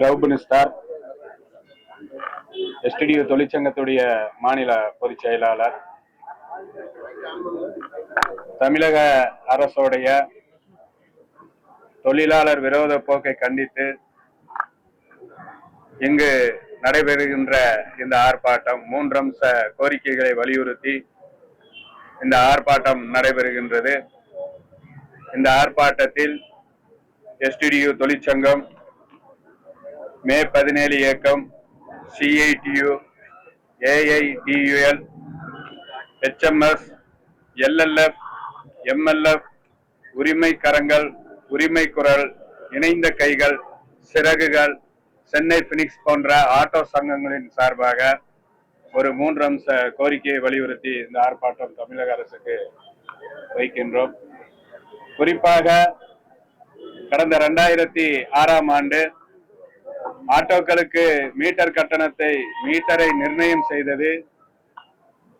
என் ரவுபுனி star தொழிற்சங்கத்துடைய மாநில பொதுச் செயலாளர் தமிழக அரசுடைய தொழிலாளர் விரோத போக்கை கண்டித்து இங்கு நடைபெறுகின்ற இந்த ஆர்ப்பாட்டம் மூன்றம்ச கோரிக்கைகளை வலியுறுத்தி இந்த ஆர்ப்பாட்டம் நடைபெறுகின்றது. இந்த ஆர்ப்பாட்டத்தில் எஸ்டிடியூ தொழிற்சங்கம் மே பதினேழு இயக்கம் CITU AITUL HMS LLF MLF உரிமை கரங்கள் உரிமை குரல் இணைந்த கைகள் சிறகுகள் சென்னை பினிக்ஸ் போன்ற ஆட்டோ சங்கங்களின் சார்பாக ஒரு மூன்று அம்ச கோரிக்கையை வலியுறுத்தி இந்த ஆர்ப்பாட்டம் தமிழக அரசுக்கு வைக்கின்றோம். குறிப்பாக கடந்த ரெண்டாயிரத்தி ஆறாம் ஆண்டு ஆட்டோக்களுக்கு மீட்டர் கட்டணத்தை மீட்டரை நிர்ணயம் செய்தது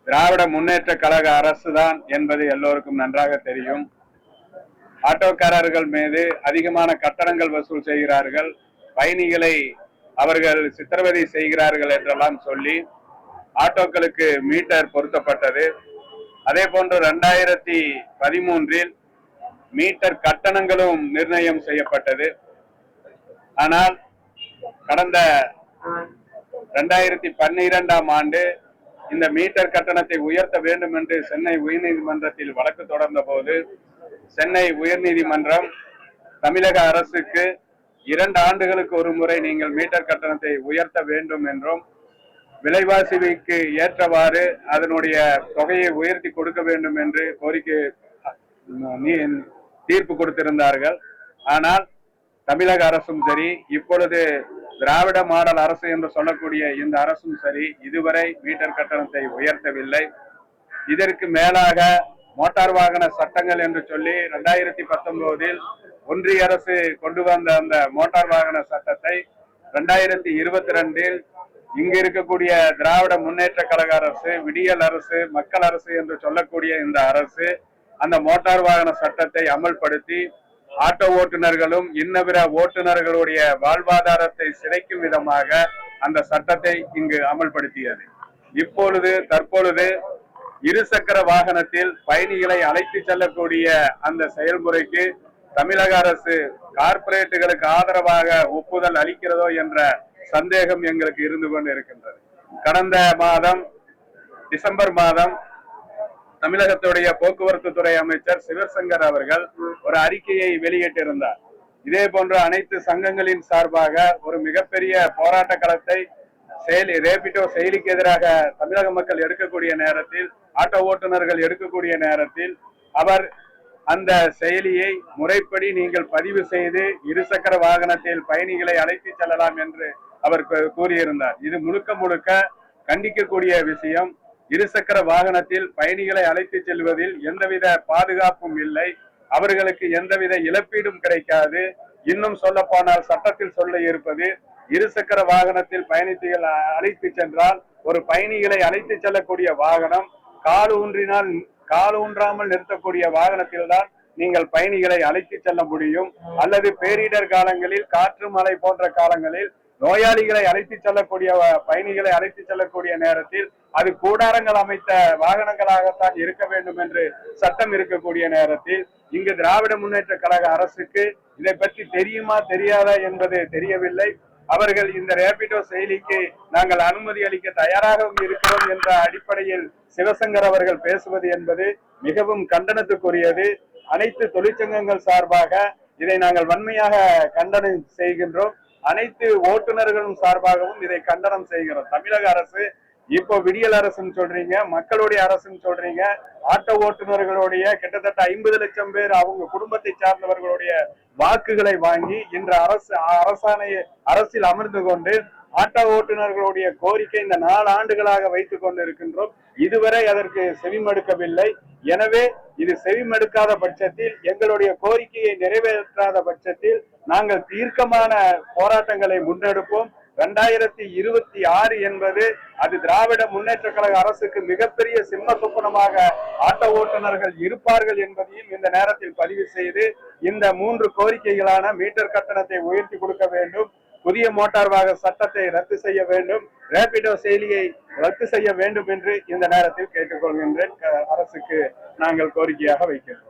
திராவிட முன்னேற்ற கழக அரசுதான் என்பது எல்லோருக்கும் நன்றாக தெரியும். ஆட்டோக்காரர்கள் மீது அதிகமான கட்டணங்கள் வசூல் செய்கிறார்கள். பயணிகளை அவர்கள் சித்திரவதை செய்கிறார்கள் என்றெல்லாம் சொல்லி ஆட்டோக்களுக்கு மீட்டர் பொருத்தப்பட்டது. அதே போன்று ரெண்டாயிரத்தி பதிமூன்றில் மீட்டர் கட்டணங்களும் நிர்ணயம் செய்யப்பட்டது. ஆனால் கடந்த ரெண்டாயிரத்தி பன்னிரெண்டாம் ஆண்டு இந்த மீட்டர் கட்டணத்தை உயர்த்த வேண்டும் என்று சென்னை உயர்நீதிமன்றத்தில் வழக்கு தொடர்ந்த போது சென்னை உயர்நீதிமன்றம் தமிழக அரசுக்கு இரண்டு ஆண்டுகளுக்கு ஒரு முறை நீங்கள் மீட்டர் கட்டணத்தை உயர்த்த வேண்டும் என்றும் விலைவாசிக்கு ஏற்றவாறு அதனுடைய தொகையை உயர்த்தி கொடுக்க வேண்டும் என்று கோரிக்கை தீர்ப்பு கொடுத்திருந்தார்கள். ஆனால் தமிழக அரசும் சரி இப்பொழுது திராவிட மாடல் அரசு என்று சொல்லக்கூடிய இந்த அரசும் சரி இதுவரை மீட்டர் கட்டணத்தை உயர்த்தவில்லை. இதற்கு மேலாக மோட்டார் வாகன சட்டங்கள் என்று சொல்லி ரெண்டாயிரத்தி பத்தொன்பதில் ஒன்றிய அரசு கொண்டு வந்த அந்த மோட்டார் வாகன சட்டத்தை ரெண்டாயிரத்தி இருபத்தி ரெண்டில் இங்கு இருக்கக்கூடிய திராவிட முன்னேற்ற கழக அரசு விடியல் அரசு மக்கள் அரசு என்று சொல்லக்கூடிய இந்த அரசு அந்த மோட்டார் வாகன சட்டத்தை அமல்படுத்தி ஆட்டோ ஓட்டுநர்களும் இன்னபிற ஓட்டுநர்களுடைய வாழ்வாதாரத்தை சிதைக்கும் விதமாக அந்த சட்டத்தை இங்கு அமல்படுத்தியது. இப்பொழுது தற்பொழுது இருசக்கர வாகனத்தில் பயணிகளை அழைத்து செல்லக்கூடிய அந்த செயல்முறைக்கு தமிழக அரசு கார்ப்பரேட்டுகளுக்கு ஆதரவாக ஒப்புதல் அளிக்கிறதோ என்ற சந்தேகம் எங்களுக்கு இருந்து கொண்டு இருக்கின்றது கடந்த மாதம் டிசம்பர் மாதம் தமிழகத்துடைய போக்குவரத்து துறை அமைச்சர் சிவசங்கர் அவர்கள் ஒரு அறிக்கையை வெளியிட்டிருந்தார். இதே போன்ற அனைத்து சங்கங்களின் சார்பாக ஒரு மிகப்பெரிய போராட்ட களத்தை செயலி ரேபிட்டோ செயலிக்கு எதிராக தமிழக மக்கள் எடுக்கக்கூடிய நேரத்தில் ஆட்டோ ஓட்டுநர்கள் எடுக்கக்கூடிய நேரத்தில் அவர் அந்த செயலியை முறைப்படி நீங்கள் பதிவு செய்து இருசக்கர வாகனத்தில் பயணிகளை அழைத்து செல்லலாம் என்று அவர் கூறியிருந்தார். இது முழுக்க முழுக்க கண்டிக்கக்கூடிய விஷயம். இருசக்கர வாகனத்தில் பயணிகளை அழைத்து செல்வதில் எந்தவித பாதுகாப்பும் இல்லை. அவர்களுக்கு எந்தவித இழப்பீடும் கிடைக்காது. இன்னும் சொல்ல போனால் சட்டத்தில் சொல்ல இருப்பது இருசக்கர வாகனத்தில் பயணித்துகள் அழைத்து சென்றால் ஒரு பயணிகளை அழைத்து செல்லக்கூடிய வாகனம் கால் ஊன்றினால் கால் ஊன்றாமல் நிறுத்தக்கூடிய வாகனத்தில் தான் நீங்கள் பயணிகளை அழைத்து செல்ல முடியும். அல்லது பேரிடர் காலங்களில் காற்று மழை போன்ற காலங்களில் நோயாளிகளை அழைத்து செல்லக்கூடிய பயணிகளை அழைத்து செல்லக்கூடிய நேரத்தில் அது கூடாரங்கள் அமைத்த வாகனங்களாகத்தான் இருக்க வேண்டும் என்று சட்டம் இருக்கக்கூடிய நேரத்தில் இங்கு திராவிட முன்னேற்ற கழக அரசுக்கு இதை பற்றி தெரியுமா தெரியாதா என்பது தெரியவில்லை. அவர்கள் இந்த ரேபிடோ செயலிக்கு நாங்கள் அனுமதி அளிக்க தயாராகவும் இருக்கிறோம் என்ற அடிப்படையில் சிவசங்கர் அவர்கள் பேசுவது என்பது மிகவும் கண்டனத்துக்குரியது. அனைத்து தொழிற்சங்கங்கள் சார்பாக இதை நாங்கள் வன்மையாக கண்டனம் செய்கின்றோம். அனைத்து ஓட்டுநர்களும் சார்பாகவும் இதை கண்டனம் செய்கிறோம். தமிழக அரசு இப்போ விடியல் அரசுன்னு சொல்றீங்க மக்களுடைய அரசுன்னு சொல்றீங்க ஆட்டோ ஓட்டுநர்களுடைய கிட்டத்தட்ட ஐம்பது லட்சம் பேர் அவங்க குடும்பத்தை சார்ந்தவர்களுடைய வாக்குகளை வாங்கி இன்று அரசு அரசாணையை அரசில் அமர்ந்து கொண்டு ஆட்டோ ஓட்டுநர்களுடைய கோரிக்கை இந்த நாலு ஆண்டுகளாக வைத்துக் கொண்டிருக்கின்றோம். இதுவரை அதற்கு செவிமடுக்கவில்லை. எனவே இது செவிமடுக்காத பட்சத்தில் எங்களுடைய கோரிக்கையை நிறைவேற்றாத பட்சத்தில் நாங்கள் தீர்க்கமான போராட்டங்களை முன்னெடுப்போம். ரெண்டாயிரத்தி இருபத்தி ஆறு என்பது அது திராவிட முன்னேற்ற கழக அரசுக்கு மிகப்பெரிய சிம்ம சொப்பனமாக ஆட்ட ஓட்டுநர்கள் இருப்பார்கள் என்பதையும் இந்த நேரத்தில் பதிவு செய்து இந்த மூன்று கோரிக்கைகளான மீட்டர் கட்டணத்தை உயர்த்தி கொடுக்க வேண்டும். புதிய மோட்டார் வாகன சட்டத்தை ரத்து செய்ய வேண்டும் ரேபிடோ செயலியை ரத்து செய்ய வேண்டும் என்று இந்த நேரத்தில் கேட்டுக்கொள்கின்றேன். அரசுக்கு நாங்கள் கோரிக்கையாக வைக்கிறோம்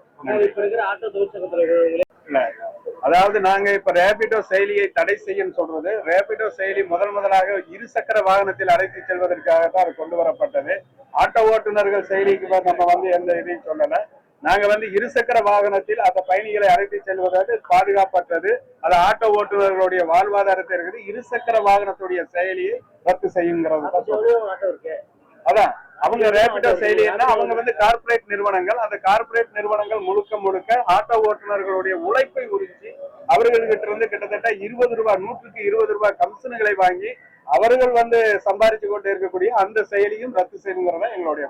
அதாவது நாங்க இப்ப ரேபிடோ செயலியை தடை செய்யும் சொல்றது ரேபிடோ செயலி முதல் முதலாக இருசக்கர வாகனத்தில் அழைத்து செல்வதற்காகத்தான் அது கொண்டு வரப்பட்டது. ஆட்டோ ஓட்டுநர்கள் செயலிக்கு நம்ம வந்து எந்த இதையும் சொல்லல. நாங்க வந்து இருசக்கர வாகனத்தில் அந்த பயணிகளை அழைத்து செல்வதற்கு பாதுகாப்பற்றது. அது ஆட்டோ ஓட்டுநர்களுடைய வாழ்வாதாரத்தை இருக்குது. இருசக்கர வாகனத்துடைய செயலியை ரத்து செய்யுங்கிறது அதான். அவங்க ரேபிடோ செயலின்னா அவங்க வந்து கார்ப்பரேட் நிறுவனங்கள். அந்த கார்ப்பரேட் நிறுவனங்கள் முழுக்க முழுக்க ஆட்டோ ஓட்டுநர்களுடைய உழைப்பை உறிஞ்சி அவர்கள்கிட்ட இருந்து கிட்டத்தட்ட இருபது ரூபாய் நூற்றுக்கு இருபது ரூபாய் கமிஷன்களை வாங்கி அவர்கள் வந்து சம்பாதிச்சு கொண்டு இருக்கக்கூடிய அந்த செயலியும் ரத்து செய்யுங்கிறதா எங்களுடைய